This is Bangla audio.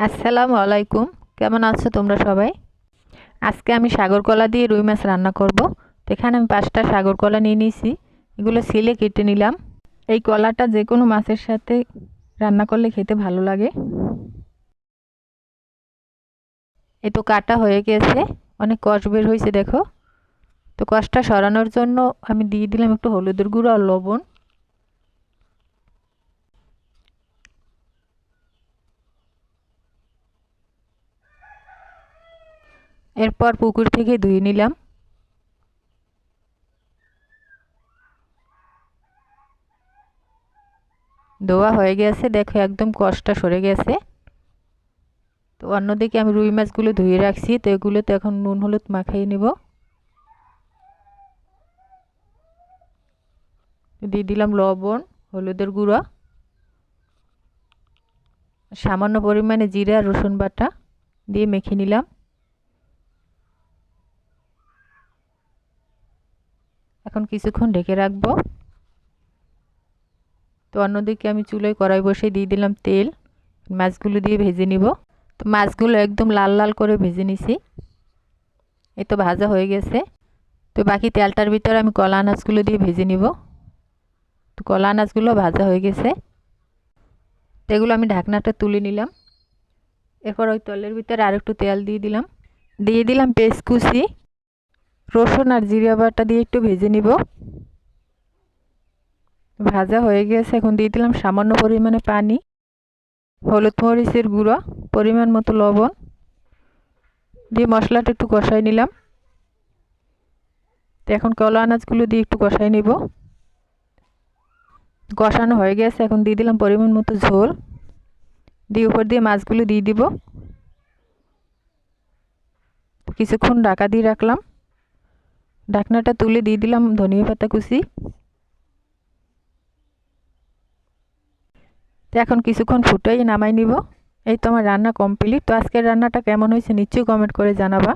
আসসালামু আলাইকুম। কেমন আছো তোমরা সবাই? আজকে আমি সাগর কলা দিয়ে রুই মাছ রান্না করব। তো এখানে আমি পাঁচটা সাগর কলা নিয়ে নিয়েছি। এগুলো সিলে কেটে নিলাম। এই কলাটা যে কোনো মাছের সাথে রান্না করলে খেতে ভালো লাগে। এ তো কাটা হয়ে গেছে। অনেক কষ বের হয়েছে, দেখো। তো কষটা সরানোর জন্য আমি দিয়ে দিলাম একটু হলুদের গুঁড়ো আর লবণ। এরপর পুকুর থেকে ধুয়ে নিলাম। ধোয়া হয়ে গেছে, দেখো একদম কষটা সরে গেছে। তো অন্যদিকে আমি রুই মাছগুলো ধুয়ে রাখছি, তো এগুলো তো এখন নুন হলুদ মাখিয়ে নেব। দিয়ে দিলাম লবণ, হলুদের গুঁড়া, সামান্য পরিমাণে জিরা রসুন বাটা দিয়ে মেখে নিলাম। এখন কিছুক্ষণ ঢেকে রাখব। তো অন্যদিকে আমি চুলোয় কড়াই বসে দিয়ে দিলাম তেল, মাছগুলো দিয়ে ভেজে নিব। তো মাছগুলো একদম লাল লাল করে ভেজে নিছি। এ তো ভাজা হয়ে গেছে। তো বাকি তেলটার ভিতরে আমি কলা আনাজগুলো দিয়ে ভেজে নিব। তো কলা আনাজগুলো ভাজা হয়ে গেছে। তো এগুলো আমি ঢাকনাটা তুলে নিলাম। এরপর ওই তেলের ভিতরে আরেকটু তেল দিয়ে দিলাম। দিয়ে দিলাম পেস্ট কুচি। রসুন আর জিরা বাটা দিয়ে একটু ভেজে নিব। ভাজা হয়ে গেছে, এখন দিয়ে দিলাম সামান্য পরিমাণে পানি, হলুদ মরিচের গুঁড়ো, পরিমাণ মতো লবণ। দিয়ে মশলাটা একটু কষাই নিলাম। তো এখন কলা আনাজগুলো দিয়ে একটু কষাই নিব। কষানো হয়ে গেছে, এখন দিয়ে দিলাম পরিমাণ মতো ঝোল। দিয়ে উপর দিয়ে মাছগুলো দিয়ে দিব। কিছুক্ষণ ঢাকা দিয়ে রাখলাম। ঢাকনাটা তুলে দিয়ে দিলাম ধনিয়া পাতা কুচি। তো এখন কিছুক্ষণ ফুটাই নামাই নিব। এই তো আমার রান্না কমপ্লিট তো আজকের রান্নাটা কেমন হয়েছে নিশ্চয়ই কমেন্ট করে জানাবা।